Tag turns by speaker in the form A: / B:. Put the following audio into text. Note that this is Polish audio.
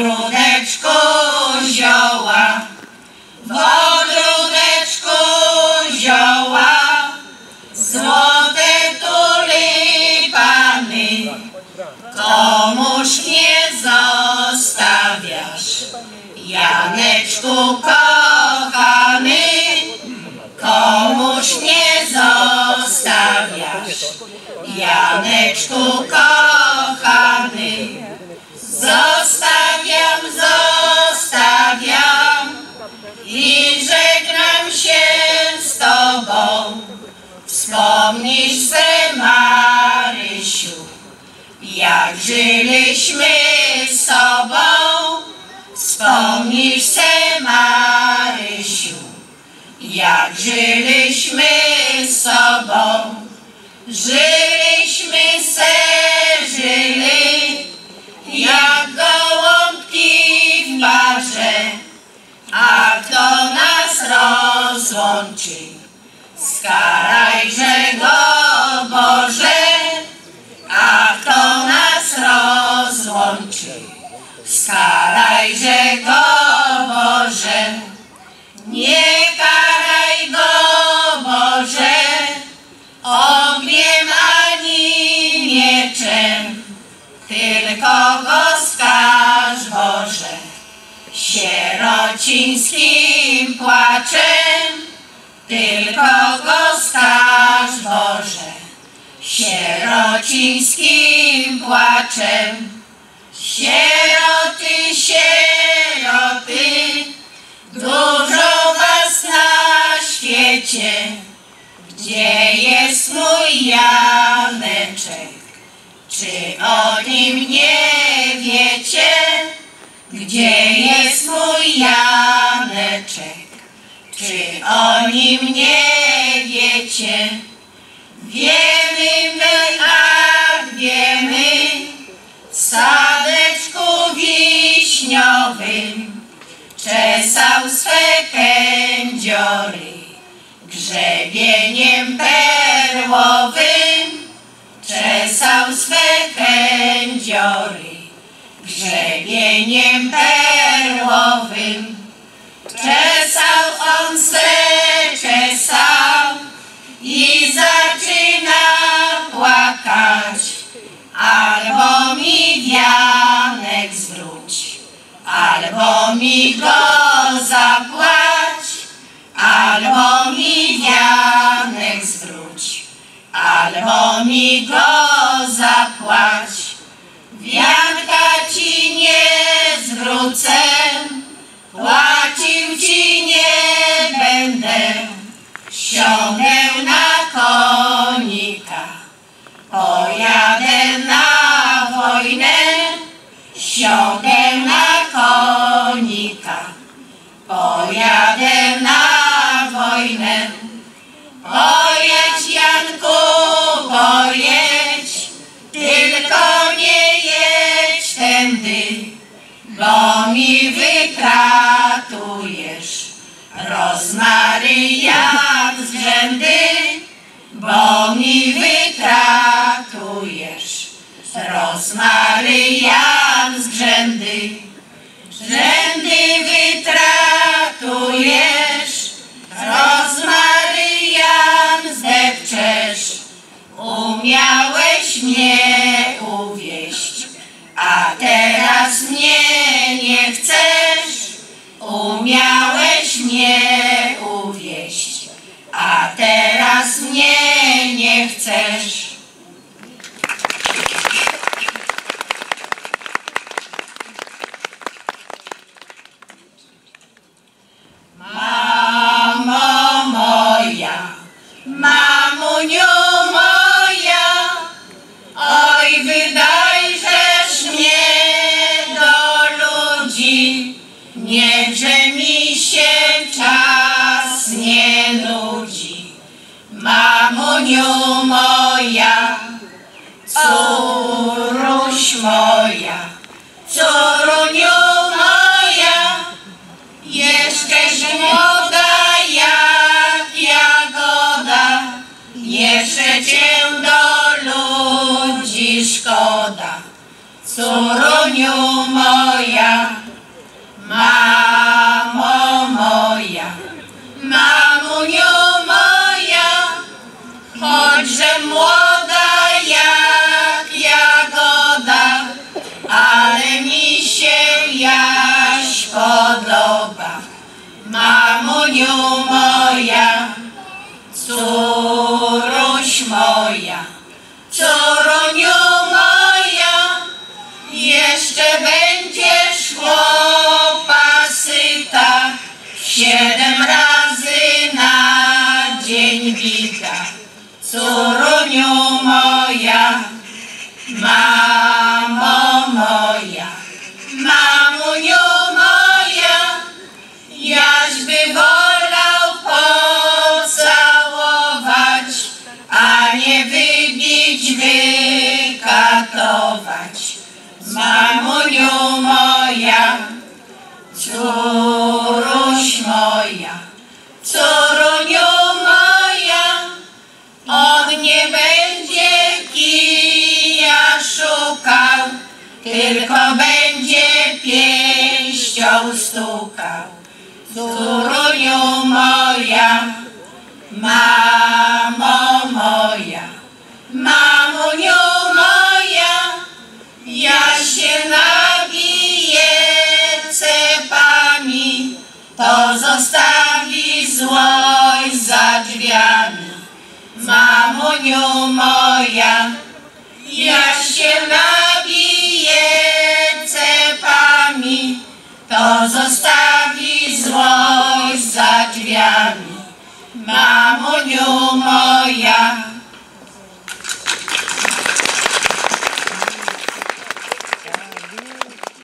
A: ogródeczku zioła, w ogródeczku zioła, złote tulipany, komuż nie zostawiasz, Janeczku kochany, komuż nie zostawiasz, Janeczku kochany, rozłączy? Skarajże go Boże, a kto nas rozłączy? Skarajże go Boże, nie karaj go Boże, ogniem ani mieczem, tylko go skaż Boże, sierocińskim płaczem, tylko go skaż Boże, sierocińskim płaczem. Sieroty, sieroty, dużo was na świecie, gdzie jest mój Janeczek? Czy o nim nie Czy o nim nie wiecie? Wiemy my, ach wiemy, w sadeczku wiśniowym czesał swe kędziory grzebieniem perłowym czesał swe kędziory grzebieniem perłowym albo mi go zapłać albo mi wianek zwróć albo mi go zapłać. Wianka ci nie zwrócę płacił ci nie będę. Siądę na konika pojadę na wojnę. Siądę jak z brzędy. Rzędy wytratujesz, rozmary jak zdepczesz, umiałeś mnie uwieść, a teraz mnie nie chcesz, umiałeś mnie uwieść, a teraz mnie nie chcesz. Młoda jak jagoda, jeszcze cię do ludzi szkoda. córuniu moja, mamo Mamuniu moja, córuś moja, córuniu moja, jeszcze będziesz chłopa syta, siedem razy na dzień wita. Córuniu moja, mamo tylko będzie pięścią stukał. Córuniu moja, mamo moja, mamuniu moja, ja się nabiję cepami, to zostawi złość za drzwiami. Mamuniu moja, ja się nabiję mamo, moja.